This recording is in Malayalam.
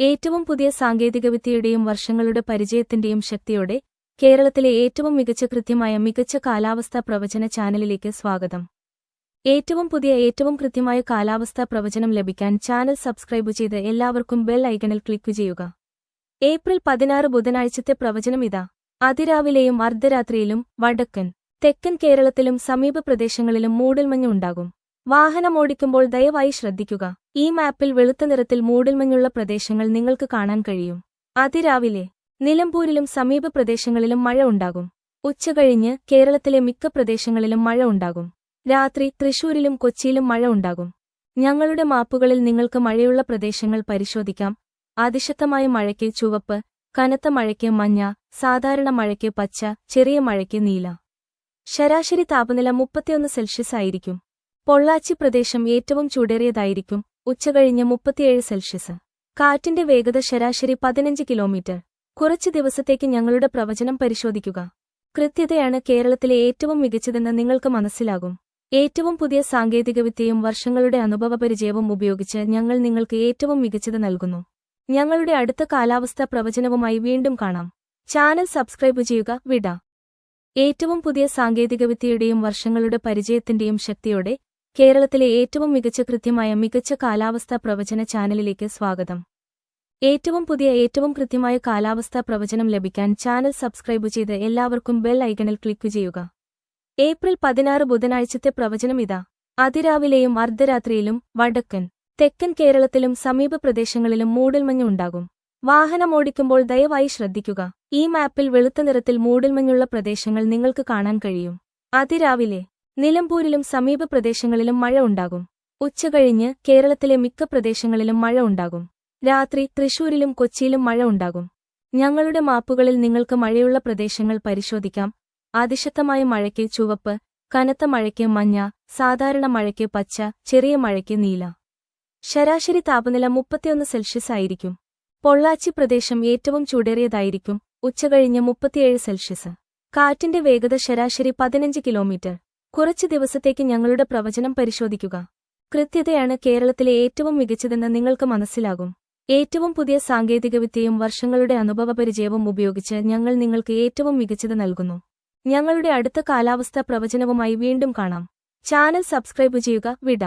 ഏറ്റവും പുതിയ സാങ്കേതികവിദ്യയുടെയും വർഷങ്ങളുടെ പരിചയത്തിന്റെയും ശക്തിയോടെ കേരളത്തിലെ ഏറ്റവും മികച്ച കൃത്യമായ മികച്ച കാലാവസ്ഥാ പ്രവചന ചാനലിലേക്ക് സ്വാഗതം. ഏറ്റവും പുതിയ ഏറ്റവും കൃത്യമായ കാലാവസ്ഥാ പ്രവചനം ലഭിക്കാൻ ചാനൽ സബ്സ്ക്രൈബ് ചെയ്ത് എല്ലാവർക്കും ബെൽ ഐക്കണിൽ ക്ലിക്ക് ചെയ്യുക. ഏപ്രിൽ പതിനാറ് ബുധനാഴ്ചത്തെ പ്രവചനം ഇതാ. അതിരാവിലെയും അർദ്ധരാത്രിയിലും വടക്കൻ തെക്കൻ കേരളത്തിലും സമീപ പ്രദേശങ്ങളിലും മൂടൽമഞ്ഞ് ഉണ്ടാകും. വാഹനമോടിക്കുമ്പോൾ ദയവായി ശ്രദ്ധിക്കുക. ഈ മാപ്പിൽ വെളുത്ത നിറത്തിൽ മൂടിൽമഞ്ഞുള്ള പ്രദേശങ്ങൾ നിങ്ങൾക്ക് കാണാൻ കഴിയും. അതിരാവിലെ നിലമ്പൂരിലും സമീപ പ്രദേശങ്ങളിലും മഴ ഉണ്ടാകും. ഉച്ചകഴിഞ്ഞ് കേരളത്തിലെ മിക്ക പ്രദേശങ്ങളിലും മഴ ഉണ്ടാകും. രാത്രി തൃശൂരിലും കൊച്ചിയിലും മഴ ഉണ്ടാകും. ഞങ്ങളുടെ മാപ്പുകളിൽ നിങ്ങൾക്ക് മഴയുള്ള പ്രദേശങ്ങൾ പരിശോധിക്കാം. അതിശക്തമായ മഴയ്ക്ക് ചുവപ്പ് കനത്ത മഴയ്ക്ക് മഞ്ഞ സാധാരണ മഴയ്ക്ക് പച്ച ചെറിയ മഴയ്ക്ക് നീല. ശരാശരി താപനില മുപ്പത്തിയൊന്ന് സെൽഷ്യസ് ആയിരിക്കും. പൊള്ളാച്ചി പ്രദേശം ഏറ്റവും ചൂടേറിയതായിരിക്കും ഉച്ചകഴിഞ്ഞ് മുപ്പത്തിയേഴ് സെൽഷ്യസ്. കാറ്റിന്റെ വേഗത ശരാശരി പതിനഞ്ച് കിലോമീറ്റർ. കുറച്ച് ദിവസത്തേക്ക് ഞങ്ങളുടെ പ്രവചനം പരിശോധിക്കുക. കൃത്യതയാണ് കേരളത്തിലെ ഏറ്റവും മികച്ചതെന്ന് നിങ്ങൾക്ക് മനസ്സിലാകും. ഏറ്റവും പുതിയ സാങ്കേതികവിദ്യയും വർഷങ്ങളുടെ അനുഭവപരിചയവും ഉപയോഗിച്ച് ഞങ്ങൾ നിങ്ങൾക്ക് ഏറ്റവും മികച്ചത് നൽകുന്നു. ഞങ്ങളുടെ അടുത്ത കാലാവസ്ഥാ പ്രവചനവുമായി വീണ്ടും കാണാം. ചാനൽ സബ്സ്ക്രൈബ് ചെയ്യുക വിട. ഏറ്റവും പുതിയ സാങ്കേതികവിദ്യയുടെയും വർഷങ്ങളുടെ പരിചയത്തിന്റെയും ശക്തിയോടെ കേരളത്തിലെ ഏറ്റവും മികച്ച കൃത്യമായ മികച്ച കാലാവസ്ഥാ പ്രവചന ചാനലിലേക്ക് സ്വാഗതം. ഏറ്റവും പുതിയ ഏറ്റവും കൃത്യമായ കാലാവസ്ഥാ പ്രവചനം ലഭിക്കാൻ ചാനൽ സബ്സ്ക്രൈബ് ചെയ്ത് എല്ലാവർക്കും ബെൽ ഐക്കണിൽ ക്ലിക്ക് ചെയ്യുക. ഏപ്രിൽ പതിനാറ് ബുധനാഴ്ചത്തെ പ്രവചനം ഇതാ. അതിരാവിലെയും അർദ്ധരാത്രിയിലും വടക്കൻ തെക്കൻ കേരളത്തിലും സമീപ പ്രദേശങ്ങളിലും മൂടൽമഞ്ഞ് ഉണ്ടാകും. വാഹനം ഓടിക്കുമ്പോൾ ദയവായി ശ്രദ്ധിക്കുക. ഈ മാപ്പിൽ വെളുത്ത നിറത്തിൽ മൂടൽമഞ്ഞുള്ള പ്രദേശങ്ങൾ നിങ്ങൾക്ക് കാണാൻ കഴിയും. അതിരാവിലെ നിലമ്പൂരിലും സമീപ പ്രദേശങ്ങളിലും മഴ ഉണ്ടാകും. ഉച്ചകഴിഞ്ഞ് കേരളത്തിലെ മിക്ക പ്രദേശങ്ങളിലും മഴ ഉണ്ടാകും. രാത്രി തൃശൂരിലും കൊച്ചിയിലും മഴ ഉണ്ടാകും. ഞങ്ങളുടെ മാപ്പുകളിൽ നിങ്ങൾക്ക് മഴയുള്ള പ്രദേശങ്ങൾ പരിശോധിക്കാം. അതിശക്തമായ മഴയ്ക്ക് ചുവപ്പ് കനത്ത മഴയ്ക്ക് മഞ്ഞ സാധാരണ മഴയ്ക്ക് പച്ച ചെറിയ മഴയ്ക്ക് നീല. ശരാശരി താപനില മുപ്പത്തിയൊന്ന് സെൽഷ്യസ് ആയിരിക്കും. പൊള്ളാച്ചി പ്രദേശം ഏറ്റവും ചൂടേറിയതായിരിക്കും. ഉച്ചകഴിഞ്ഞ് മുപ്പത്തിയേഴ് സെൽഷ്യസ്. കാറ്റിന്റെ വേഗത ശരാശരി പതിനഞ്ച് കിലോമീറ്റർ. കുറച്ച് ദിവസത്തേക്ക് ഞങ്ങളുടെ പ്രവചനം പരിശോധിക്കുക. കൃത്യതയാണ് കേരളത്തിലെ ഏറ്റവും മികച്ചതെന്ന് നിങ്ങൾക്ക് മനസ്സിലാകും. ഏറ്റവും പുതിയ സാങ്കേതികവിദ്യയും വർഷങ്ങളുടെ അനുഭവപരിചയവും ഉപയോഗിച്ച് ഞങ്ങൾ നിങ്ങൾക്ക് ഏറ്റവും മികച്ചത് നൽകുന്നു. ഞങ്ങളുടെ അടുത്ത കാലാവസ്ഥാ പ്രവചനവുമായി വീണ്ടും കാണാം. ചാനൽ സബ്സ്ക്രൈബ് ചെയ്യുക വിട.